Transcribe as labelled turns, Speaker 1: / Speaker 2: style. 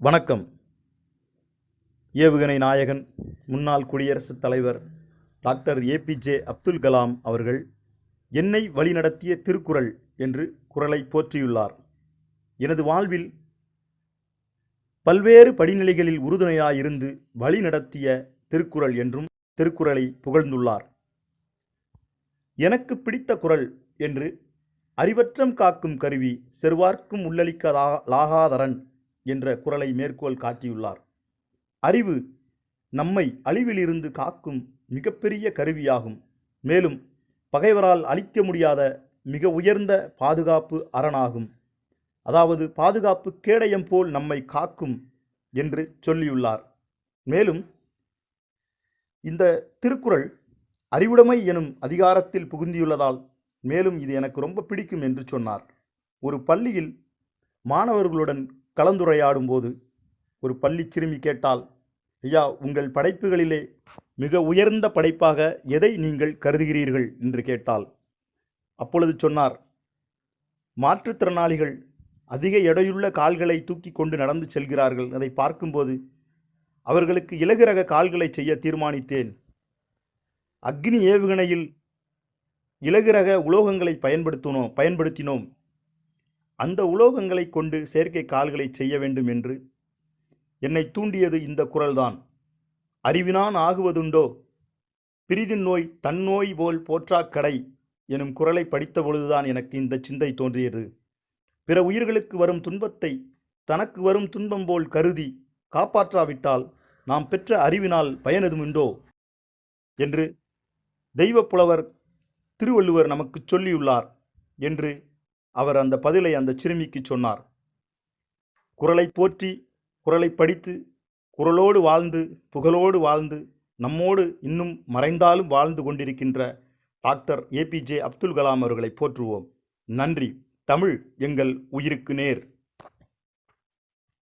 Speaker 1: வணக்கம். ஏவுகணை நாயகன் முன்னாள் குடியரசுத் தலைவர் டாக்டர் ஏபிஜே அப்துல் கலாம் அவர்கள் என்னை வழிநடத்திய திருக்குறள் என்று குறளை போற்றியுள்ளார். எனது வாழ்வில் பல்வேறு படிநிலைகளில் உறுதுணையாயிருந்து வழிநடத்திய திருக்குறள் என்றும் திருக்குறளை புகழ்ந்துள்ளார். எனக்கு பிடித்த குறள் என்று அறிவற்றம் காக்கும் கருவி செருவார்க்கும் உள்ளளிக்கதா லாகாதரன் என்ற குரலை மேற்கோள் காட்டியுள்ளார். அறிவு நம்மை அழிவிலிருந்து காக்கும் மிகப்பெரிய கருவியாகும். மேலும் பகைவரால் அழிக்க முடியாத மிக உயர்ந்த பாதுகாப்பு அரணாகும். அதாவது பாதுகாப்பு கேடயம் போல் நம்மை காக்கும் என்று சொல்லியுள்ளார். மேலும் இந்த திருக்குறள் அறிவுடைமை எனும் அதிகாரத்தில் புகுந்தியுள்ளதால் மேலும் இது எனக்கு ரொம்ப பிடிக்கும் என்று சொன்னார். ஒரு பள்ளியில் மாணவர்களுடன் கலந்துரையாடும் போது ஒரு பள்ளி சிறுமி கேட்டால் ஐயா உங்கள் படைப்புகளிலே மிக உயர்ந்த படைப்பாக எதை நீங்கள் கருதுகிறீர்கள்? என்று கேட்டால் அப்பொழுது சொன்னார் மாற்றுத்திறனாளிகள் அதிக எடையுள்ள கால்களை தூக்கி கொண்டு நடந்து செல்கிறார்கள். அதை பார்க்கும்போது அவர்களுக்கு இலகுரக கால்களை செய்ய தீர்மானித்தேன். அக்னி ஏவுகணையில் இலகுரக உலோகங்களை பயன்படுத்தினோம் பயன்படுத்தினோம். அந்த உலோகங்களை கொண்டு செயற்கை கால்களை செய்ய வேண்டும் என்று. என்னை தூண்டியது இந்த குரல்தான். அறிவினான் ஆகுவதுண்டோ? பிரிதின் நோய் தன்னோய் போல் போற்றாக் கடை எனும் குரலை படித்த பொழுதுதான் எனக்கு இந்த சிந்தை தோன்றியது. பிற உயிர்களுக்கு வரும் துன்பத்தை தனக்கு வரும் துன்பம் போல் கருதி காப்பாற்றாவிட்டால் நாம் பெற்ற அறிவினால் பயனதுமுண்டோ? என்று தெய்வப் புலவர் திருவள்ளுவர் நமக்கு சொல்லியுள்ளார் என்று அவர் அந்த பதிலை அந்த சிறுமிக்கு சொன்னார். குரலை போற்றி குரலை படித்து குரலோடு வாழ்ந்து புகழோடு வாழ்ந்து நம்மோடு இன்னும் மறைந்தாலும் வாழ்ந்து கொண்டிருக்கின்ற டாக்டர் ஏபிஜே அப்துல் கலாம் அவர்களை போற்றுவோம். நன்றி. தமிழ் எங்கள் உயிருக்கு நேர்.